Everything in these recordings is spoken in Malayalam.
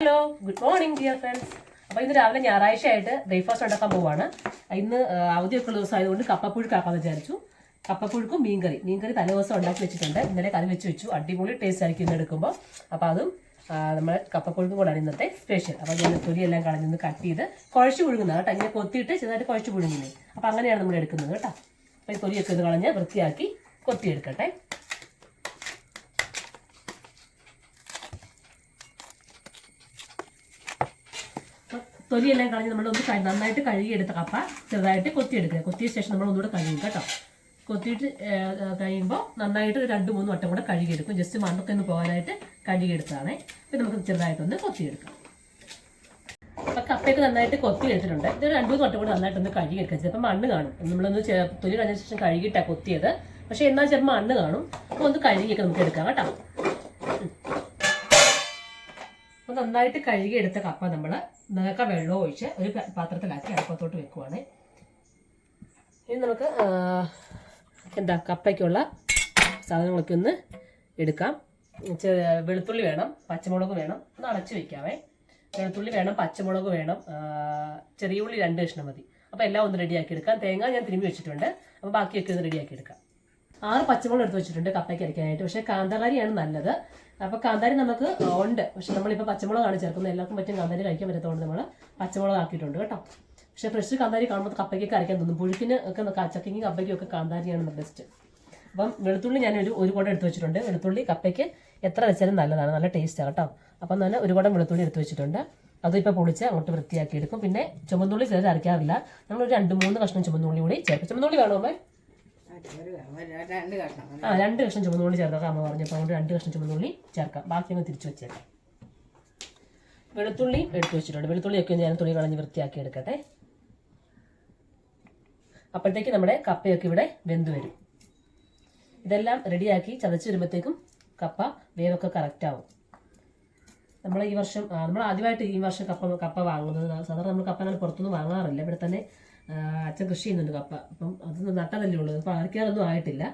Hello good morning dear friends അപ്പോൾ ഇന്ന് രാവിലെ ഞായറാഴ്ച ആയിട്ട് ബ്രേക്ക്ഫാസ്റ്റ് ഉണ്ടാക്കാൻ പോവാണ്. ഇന്ന് അവധിയൊക്കെ ഉള്ള ദിവസം ആയതുകൊണ്ട് കപ്പപ്പുഴുക്കാക്കാന്ന് വിചാരിച്ചു. കപ്പപ്പുഴുക്കും മീൻകറി. മീൻകറി തലേ ദിവസം ഉണ്ടാക്കി വെച്ചിട്ടുണ്ട്. ഇന്നലെ കറി വെച്ച് വെച്ചു. അടിപൊളി ടേസ്റ്റ് ആയിരിക്കും ഇന്ന് എടുക്കുമ്പോൾ അപ്പോൾ അതും നമ്മൾ കപ്പപ്പുഴുക്കും കൂടാണ് ഇന്നത്തെ സ്പെഷ്യൽ അപ്പോൾ ഞാൻ തൊലിയെല്ലാം കളഞ്ഞൊന്ന് കട്ട് ചെയ്ത് കുഴച്ച് പുഴുങ്ങുന്നത് കേട്ടോ. ഇങ്ങനെ കൊത്തിയിട്ട് ചെറുതായിട്ട് കുഴച്ച് പുഴുങ്ങുന്നത് അപ്പോൾ അങ്ങനെയാണ് നമ്മൾ എടുക്കുന്നത് കേട്ടോ. അപ്പോൾ ഈ തൊലിയൊക്കെ ഒന്ന് കളഞ്ഞ് വൃത്തിയാക്കി കൊത്തിയെടുക്കട്ടെ അപ്പൊ തൊലിയെല്ലാം കളഞ്ഞ് നമ്മൾ ഒന്ന് നന്നായിട്ട് കഴുകിയെടുത്ത കപ്പ ചെറുതായിട്ട് കൊത്തിയെടുക്കുക. കൊത്തിയ ശേഷം നമ്മൾ ഒന്നുകൂടെ കഴുകും കേട്ടോ. കൊത്തിയിട്ട് കഴിയുമ്പോൾ നന്നായിട്ട് രണ്ട് മൂന്ന് വട്ടം കൂടെ കഴുകിയെടുക്കും. ജസ്റ്റ് മണ്ണൊക്കെ ഒന്ന് പോകാനായിട്ട് കഴുകിയെടുത്താണേ ഇപ്പം നമുക്ക് ചെറുതായിട്ടൊന്ന് കൊത്തിയെടുക്കാം. അപ്പം കപ്പയൊക്കെ നന്നായിട്ട് കൊത്തി എടുത്തിട്ടുണ്ട് ഇത് രണ്ട് മൂന്ന് വട്ടം കൂടെ നന്നായിട്ടൊന്ന് കഴുകിയെടുക്കുക ചിലപ്പോൾ മണ്ണ് കാണും. നമ്മളൊന്ന് തൊലി കഴിഞ്ഞ ശേഷം കഴുകിയിട്ടാണ് കൊത്തിയത്. പക്ഷേ എന്നാൽ ചിലപ്പോൾ മണ്ണ് കാണും. അപ്പോൾ ഒന്ന് കഴുകിയൊക്കെ നമുക്ക് എടുക്കാം കേട്ടോ. അപ്പോൾ നന്നായിട്ട് കഴുകിയെടുത്ത കപ്പ നമ്മൾ നിറക്ക വെള്ളം ഒഴിച്ച് ഒരു പാത്രത്തിലാക്കി അടുപ്പത്തോട്ട് വെക്കുവാണ്. ഇനി നമുക്ക് എന്താ കപ്പയ്ക്കുള്ള സാധനങ്ങളൊക്കെ ഒന്ന് എടുക്കാം. വെളുത്തുള്ളി വേണം പച്ചമുളക് വേണം. ഒന്ന് അടച്ച് വെക്കാവേ. വെളുത്തുള്ളി വേണം പച്ചമുളക് വേണം ചെറിയ ഉള്ളി രണ്ട് കഷ്ണം മതി. അപ്പോൾ എല്ലാം ഒന്ന് റെഡിയാക്കി എടുക്കാം. തേങ്ങ ഞാൻ തിരുമ്പി വെച്ചിട്ടുണ്ട്. അപ്പോൾ ബാക്കിയൊക്കെ ഒന്ന് റെഡിയാക്കി എടുക്കാം. ആറ് പച്ചമുളക് എടുത്ത് വെച്ചിട്ടുണ്ട് കപ്പയ്ക്ക് അരയ്ക്കാനായിട്ട്. പക്ഷേ കാന്താരിയാണ് നല്ലത്. അപ്പോൾ കാന്താരി നമുക്ക് ഉണ്ട്. പക്ഷെ നമ്മളിപ്പോൾ പച്ചമുളകാണ് ചേർക്കുന്നത്. എല്ലാവർക്കും പറ്റും കാന്താരി കഴിക്കാൻ പറ്റാത്തതുകൊണ്ട് നമ്മൾ പച്ചമുളക് ആക്കിയിട്ടുണ്ട് കേട്ടോ. പക്ഷേ ഫ്രഷ് കാന്താരി കാണുമ്പോൾ കപ്പയ്ക്കൊക്കെ അരയ്ക്കാൻ തോന്നും. പുഴുക്കിന് ഒക്കെ ചക്കയ്ക്കും കപ്പയ്ക്കും ഒക്കെ കാന്താരിയാണ് ബെസ്റ്റ് അപ്പം വെളുത്തുള്ളി ഞാൻ ഒരു ഒരു കുടം എടുത്ത് വെച്ചിട്ടുണ്ട്. വെളുത്തുള്ളി കപ്പയ്ക്ക് എത്ര വെച്ചാലും നല്ലതാണ്. നല്ല ടേസ്റ്റാണ് കേട്ടോ. അപ്പം തന്നെ ഒരു കുടം വെളുത്തുള്ളി എടുത്ത് വെച്ചിട്ടുണ്ട്. അതിപ്പോൾ പൊളിച്ച് അങ്ങോട്ട് വൃത്തിയാക്കി എടുക്കും. പിന്നെ ചുമന്നുള്ളി ചിലർ അരയ്ക്കാറില്ല. നമ്മൾ ഒരു രണ്ട് മൂന്ന് കഷ്ണം ചുമന്നുള്ളി കൂടി ചേർക്കും. ചുമന്നുള്ളി വേണോ അമ്മേ ഒരു ഒരു രണ്ട് കഷ്ണം ആ രണ്ട് കഷ്ണം ചുമന്നുള്ളി ചേർക്കാം അമ്മ പറഞ്ഞപ്പോൾ അതുകൊണ്ട് രണ്ട് കഷ്ണം ചുമന്നുള്ളി ചേർക്കാം. ബാക്കി അങ്ങ് തിരിച്ചു വെച്ചേക്കാം. വെളുത്തുള്ളി എടുത്തു വെച്ചിട്ടുണ്ട്. വെളുത്തുള്ളിയൊക്കെ ഒന്ന് ഞാൻ തുണി കളഞ്ഞ് വൃത്തിയാക്കി എടുക്കട്ടെ. അപ്പോഴത്തേക്ക് നമ്മുടെ കപ്പയൊക്കെ ഇവിടെ വെന്ത് വരും. ഇതെല്ലാം റെഡിയാക്കി ചതച്ച് വരുമ്പോഴത്തേക്കും കപ്പ വേവൊക്കെ കറക്റ്റ് ആവും. നമ്മൾ ഈ വർഷം നമ്മൾ ആദ്യമായിട്ട് ഈ വർഷം കപ്പ കപ്പ വാങ്ങുന്നത്. സാധാരണ നമ്മൾ കപ്പ അങ്ങനെ പുറത്തുനിന്ന് വാങ്ങാറില്ല. ഇവിടെ തന്നെ അച്ഛൻ കൃഷി ചെയ്യുന്നുണ്ട് കപ്പ. അപ്പം അത് നട്ടതല്ലേ ഉള്ളൂ. അപ്പോൾ ആർക്കാറൊന്നും ആയിട്ടില്ല.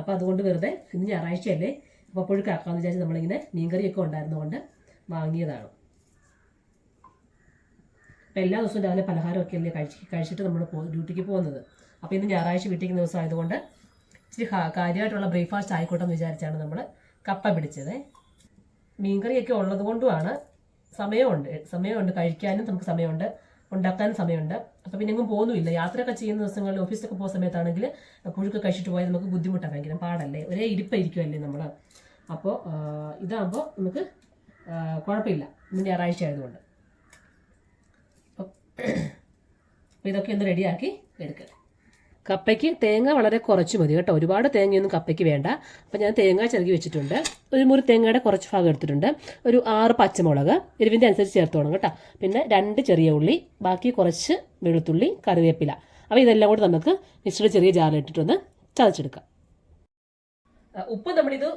അപ്പോൾ അതുകൊണ്ട് വെറുതെ ഇന്ന് ഞായറാഴ്ചയല്ലേ അപ്പോൾ പുഴുക്കാക്കാമെന്ന് വിചാരിച്ച് നമ്മളിങ്ങനെ മീൻകറിയൊക്കെ ഉണ്ടായിരുന്നുകൊണ്ട് വാങ്ങിയതാണ്. അപ്പോൾ എല്ലാ ദിവസവും രാവിലെ പലഹാരമൊക്കെ അല്ലേ കഴിച്ച് കഴിച്ചിട്ട് നമ്മൾ ഡ്യൂട്ടിക്ക് പോകുന്നത്. അപ്പോൾ ഇന്ന് ഞായറാഴ്ച വീട്ടിൽ ദിവസം ആയതുകൊണ്ട് ഇച്ചിരി കാര്യമായിട്ടുള്ള ബ്രേക്ക്ഫാസ്റ്റ് ആയിക്കോട്ടെ എന്ന് വിചാരിച്ചാണ് നമ്മൾ കപ്പ പിടിച്ചത്. മീൻകറിയൊക്കെ ഉള്ളത് കൊണ്ടുമാണ് സമയമുണ്ട്. സമയമുണ്ട്. കഴിക്കാനും നമുക്ക് സമയമുണ്ട്. ഉണ്ടാക്കാനും സമയമുണ്ട്. അപ്പോൾ പിന്നെ എങ്ങും പോകുന്നുമില്ല. യാത്രയൊക്കെ ചെയ്യുന്ന ദിവസങ്ങളിൽ ഓഫീസിലൊക്കെ പോകുന്ന സമയത്താണെങ്കിൽ പുഴുക്ക് കഴിച്ചിട്ട് പോയാൽ നമുക്ക് ബുദ്ധിമുട്ടാണ് ഭയങ്കര പാടല്ലേ? ഒരേ ഇരിപ്പായിരിക്കുമല്ലേ നമ്മൾ അപ്പോൾ ഇതാകുമ്പോൾ നമുക്ക് കുഴപ്പമില്ല. ഇന്ന് ഞായറാഴ്ച ആയതുകൊണ്ട്. അപ്പം അപ്പോൾ ഇതൊക്കെ ഒന്ന് റെഡിയാക്കി എടുക്കുക കപ്പയ്ക്ക് തേങ്ങ വളരെ കുറച്ച് മതി കേട്ടോ. ഒരുപാട് തേങ്ങയൊന്നും കപ്പയ്ക്ക് വേണ്ട. അപ്പം ഞാൻ തേങ്ങ ചിരകി വെച്ചിട്ടുണ്ട്. ഒരു മുറി തേങ്ങയുടെ കുറച്ച് ഭാഗം എടുത്തിട്ടുണ്ട്. ഒരു ആറ് പച്ചമുളക് എരിവിന്റെ അനുസരിച്ച് ചേർത്തോണം കേട്ടോ. പിന്നെ രണ്ട് ചെറിയ ഉള്ളി ബാക്കി കുറച്ച് വെളുത്തുള്ളി കറിവേപ്പില. അപ്പോൾ ഇതെല്ലാം കൂടി നമുക്ക് മിക്സിയുടെ ചെറിയ ജാറിലിട്ടിട്ടൊന്ന് ചതച്ചെടുക്കാം. ഉപ്പ് നമ്മളിത്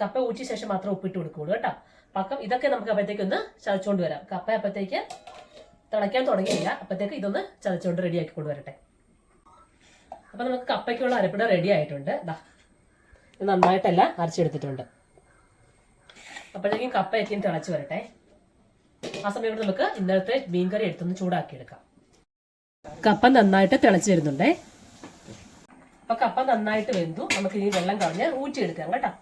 കപ്പ ഊറ്റിയ ശേഷം മാത്രം ഉപ്പിട്ട് കൊടുക്കുള്ളൂ കേട്ടോ. പക്കം ഇതൊക്കെ നമുക്ക് അപ്പോഴത്തേക്ക് ഒന്ന് ചതച്ചുകൊണ്ട് വരാം. കപ്പ അപ്പോഴത്തേക്ക് തിളയ്ക്കാൻ തുടങ്ങിയില്ല. അപ്പോഴത്തേക്ക് ഇതൊന്ന് ചതച്ചുകൊണ്ട് റെഡിയാക്കി കൊണ്ടുവരട്ടെ. അപ്പൊ നമുക്ക് കപ്പയ്ക്കുള്ള അരപ്പിട റെഡി ആയിട്ടുണ്ട്. ദാ ഇത് നന്നായിട്ടല്ല അരച്ചെടുത്തിട്ടുണ്ട്. അപ്പോഴത്തേക്കും കപ്പ ഇനി തിളച്ച് വരട്ടെ. ആ സമയത്ത് നമുക്ക് ഇന്നലത്തെ മീൻകറി എടുത്തൊന്ന് ചൂടാക്കി എടുക്കാം കപ്പ നന്നായിട്ട് തിളച്ച് വരുന്നുണ്ടേ. അപ്പൊ കപ്പ നന്നായിട്ട് വെന്തു. നമുക്ക് ഇനി വെള്ളം കളഞ്ഞ് ഊറ്റിയെടുക്കാം കേട്ടോ.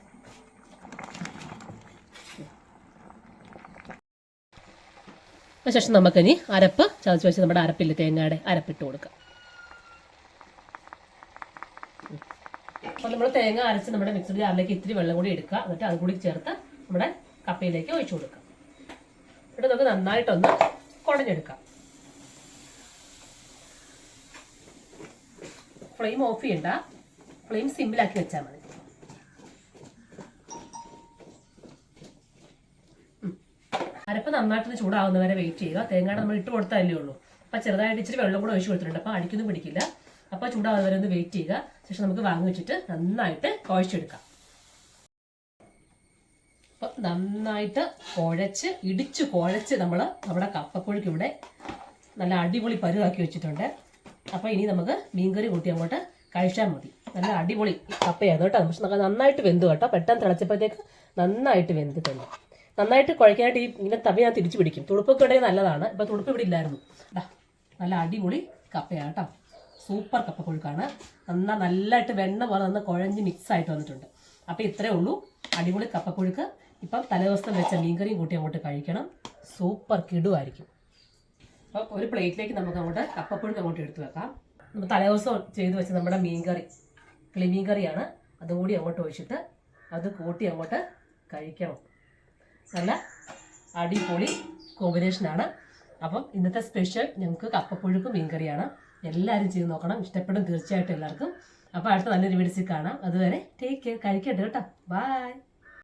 അതിനുശേഷം നമുക്കിനി അരപ്പ് ചതച്ച് വെച്ച് നമ്മുടെ അരപ്പില്ല തേങ്ങയുടെ അരപ്പിട്ട് കൊടുക്കാം. അപ്പോൾ നമ്മൾ തേങ്ങ അരച്ച് നമ്മുടെ മിക്സഡ് ജാറിലേക്ക് ഇത്തിരി വെള്ളം കൂടി എടുക്കുക. എന്നിട്ട് അത് കൂടി ചേർത്ത് നമ്മുടെ കപ്പയിലേക്ക് ഒഴിച്ചു കൊടുക്കുക. എന്നിട്ട് നമുക്ക് നന്നായിട്ടൊന്ന് കുടഞ്ഞെടുക്കാം ഫ്ലെയിം ഓഫ് ചെയ്യണ്ട. ഫ്ലെയിം സിമ്പിളാക്കി വെച്ചാൽ മതി. അരപ്പ് നന്നായിട്ടൊന്ന് ചൂടാവുന്നവരെ വെയിറ്റ് ചെയ്യുക. തേങ്ങയുടെ നമ്മൾ ഇട്ട് കൊടുത്താലേ ഉള്ളൂ. അപ്പം ചെറുതായിട്ട് ഇച്ചിരി വെള്ളം കൂടെ ഒഴിച്ചു കൊടുത്തിട്ടുണ്ട്. അപ്പം അടിക്കൊന്നും പിടിക്കില്ല. അപ്പോൾ ചൂടാവുന്നവരെ ഒന്ന് വെയിറ്റ് ചെയ്യുക. ശേഷം നമുക്ക് വാങ്ങി വെച്ചിട്ട് നന്നായിട്ട് കുഴച്ചെടുക്കാം. അപ്പം നന്നായിട്ട് കുഴച്ച് ഇടിച്ച് കുഴച്ച് നമ്മൾ നമ്മുടെ കപ്പക്കുഴിക്ക് ഇവിടെ നല്ല അടിപൊളി പരുവാക്കി വെച്ചിട്ടുണ്ട്. അപ്പോൾ ഇനി നമുക്ക് മീൻകറി കൂട്ടി അങ്ങോട്ട് കഴിച്ചാൽ മതി. നല്ല അടിപൊളി കപ്പയാണ് കേട്ടോ. പക്ഷെ നന്നായിട്ട് വെന്തു കേട്ടോ. പെട്ടെന്ന് തിളച്ചപ്പോഴത്തേക്ക് നന്നായിട്ട് വെന്ത് തന്നെ. നന്നായിട്ട് കുഴക്കാനായിട്ട് ഈ ഇങ്ങനെ തവി ഞാൻ തിരിച്ചു പിടിക്കും. തുടുപ്പൊക്കെ ഉണ്ടെങ്കിൽ നല്ലതാണ്. ഇപ്പം തുടുപ്പ് ഇവിടെ ഇല്ലായിരുന്നു. നല്ല അടിപൊളി കപ്പയാണ് കേട്ടോ. സൂപ്പർ കപ്പക്കൊഴുക്കാണ് നന്നാ നല്ലതായിട്ട് വെണ്ണ പോലെ നന്ന് കുഴഞ്ഞ് മിക്സ് ആയിട്ട് വന്നിട്ടുണ്ട്. അപ്പോൾ ഇത്രയേ ഉള്ളൂ. അടിപൊളി കപ്പക്കൊഴുക്ക് ഇപ്പം തലേദിവസം വെച്ച മീൻകറിയും കൂട്ടി അങ്ങോട്ട് കഴിക്കണം. സൂപ്പർ കിടുവായിരിക്കും. അപ്പം ഒരു പ്ലേറ്റിലേക്ക് നമുക്ക് അങ്ങോട്ട് കപ്പപ്പുഴുക്ക് അങ്ങോട്ട് എടുത്തു വെക്കാം. നമ്മൾ തലേദിവസം ചെയ്ത് വെച്ച നമ്മുടെ മീൻകറി കിളിമീൻ കറിയാണ് അതും കൂടി അങ്ങോട്ട് ഒഴിച്ചിട്ട് അത് കൂട്ടി അങ്ങോട്ട് കഴിക്കണം. നല്ല അടിപൊളി കോമ്പിനേഷനാണ്. അപ്പം ഇന്നത്തെ സ്പെഷ്യൽ ഞങ്ങൾക്ക് കപ്പപ്പുഴുക്കും മീൻകറിയാണ്. എല്ലാവരും ചെയ്ത് നോക്കണം. ഇഷ്ടപ്പെടും തീർച്ചയായിട്ടും എല്ലാവർക്കും. അപ്പോൾ അടുത്ത നല്ലൊരു വീഡിയോസിൽ കാണാം. അതുവരെ ടേക്ക് കെയർ കഴിക്കട്ടെ കേട്ടോ. ബൈ